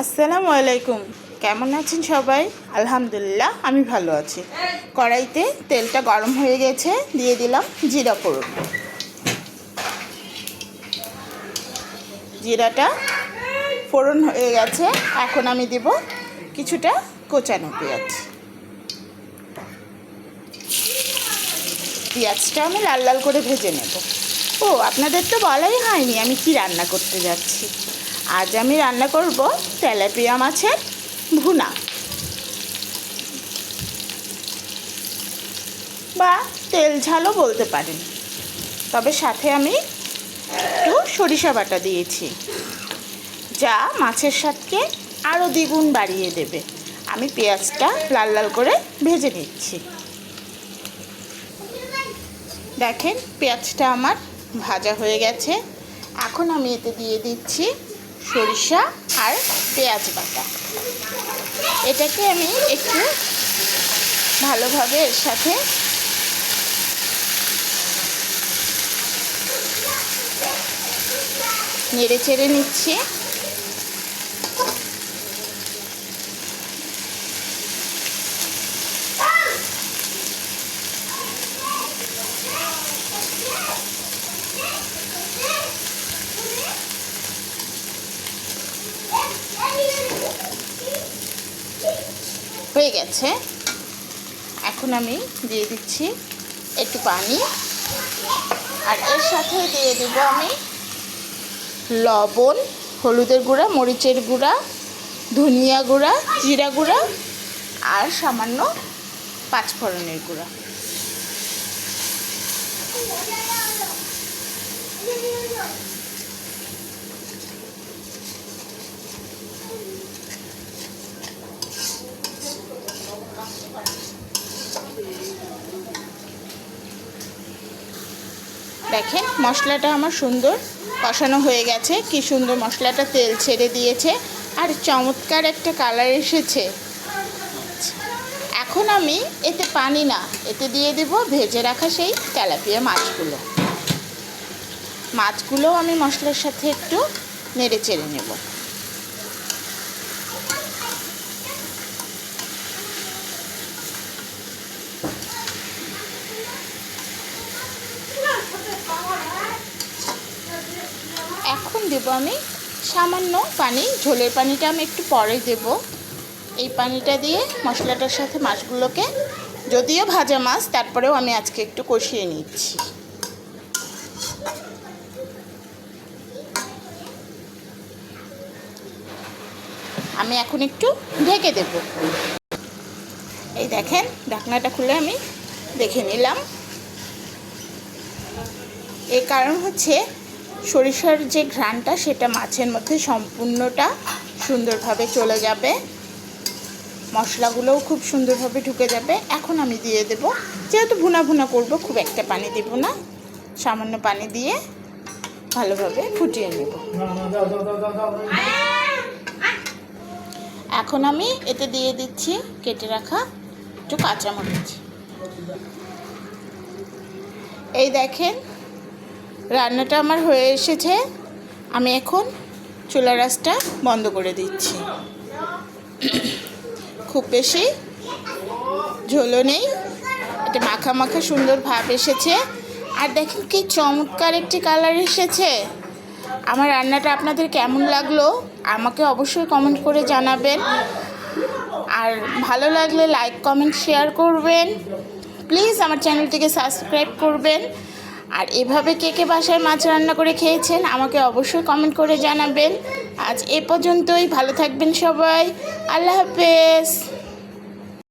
আসসালামু আলাইকুম। কেমন আছেন সবাই? আলহামদুলিল্লাহ, আমি ভালো আছি। কড়াইতে তেলটা গরম হয়ে গেছে, দিয়ে দিলাম জিরা ফোড়ন। জিরাটা ফোড়ন হয়ে গেছে, এখন আমি দেব কিছুটা কোচানো পেঁয়াজ। পেঁয়াজটা আমি লাল লাল করে ভেজে নেব। ও, আপনাদের তো বলাই হয়নি আমি কি রান্না করতে যাচ্ছি। আজ আমি রান্না করব তেলাপিয়া মাছের ভুনা। বা তেল ঝালও বলতে পারেন। তবে সাথে আমি একটু সরিষা বাটা দিয়েছি। যা মাছের স্বাদকে আরও দ্বিগুণ বাড়িয়ে দেবে। আমি পেঁয়াজটা লাল লাল করে ভেজে নিচ্ছি। দেখেন, পেঁয়াজটা আমার ভাজা হয়ে গেছে। এখন আমি এতে দিয়ে দিচ্ছি সরিষা আর পেঁয়াজ বাটা। এটাকে আমি একটু ভালোভাবে এর সাথে নেড়ে চেড়ে নিচ্ছি। হয়ে গেছে। এখন আমি দিয়ে দিচ্ছি একটু পানি। আর এর সাথে দিয়ে দেবো আমি লবণ, হলুদের গুঁড়া, মরিচের গুঁড়া, ধনিয়া গুঁড়া, জিরা গুঁড়া আর সামান্য পাঁচফোড়নের গুঁড়া। দেখেন মশলাটা আমার সুন্দর কষানো হয়ে গেছে। কি সুন্দর মশলাটা তেল ছেড়ে দিয়েছে। আর চমৎকার একটা কালার এসেছে। এখন আমি এতে পানি না, এতে দিয়ে দেব ভেজে রাখা সেই তেলাপিয়া মাছগুলো। মাছগুলোও আমি মশলার সাথে একটু নেড়ে চেড়ে নেব। এখন দেব আমি সামান্য পানি, ঝোলের পানিটা আমি একটু পরে দেব। এই পানিটা দিয়ে মশলাটার সাথে মাছগুলোকে, যদিও ভাজা মাছ, তারপরেও আমি আজকে একটু কষিয়ে নিচ্ছি। আমি এখন একটু ঢেকে দেব। এই দেখেন, ঢাকনাটা খুলে আমি দেখে নিলাম। এর কারণ হচ্ছে সরিষার যে ঘ্রাণটা, সেটা মাছের মধ্যে সম্পূর্ণটা সুন্দরভাবে চলে যাবে। মশলাগুলোও খুব সুন্দরভাবে ঢুকে যাবে। এখন আমি দিয়ে দেব। যেহেতু ভুনা ভুনা করব, খুব একটা পানি দেব না। সামান্য পানি দিয়ে ভালোভাবে ফুটিয়ে নেব। এখন আমি এতে দিয়ে দিচ্ছি, কেটে রাখা একটু কাঁচামরিচ। এই দেখেন রান্নাটা আমার হয়ে এসেছে। আমি এখন চুলা রাসটা বন্ধ করে দিচ্ছি। খুব বেশি ঝোলো নেই। এটা মাখা মাখা সুন্দর ভাব এসেছে। আর দেখেন কি চমৎকার একটি কালার এসেছে। আমার রান্নাটা আপনাদের কেমন লাগল আমাকে অবশ্যই কমেন্ট করে জানাবেন। আর ভালো লাগলে লাইক কমেন্ট শেয়ার করবেন। প্লিজ আমার চ্যানেলটিকে সাবস্ক্রাইব করবেন। আর এভাবে কে কে বাসায় মাছ রান্না করে খেয়েছেন আমাকে অবশ্যই কমেন্ট করে জানাবেন। আজ এ পর্যন্তই, ভালো থাকবেন সবাই। আল্লাহ হাফেজ।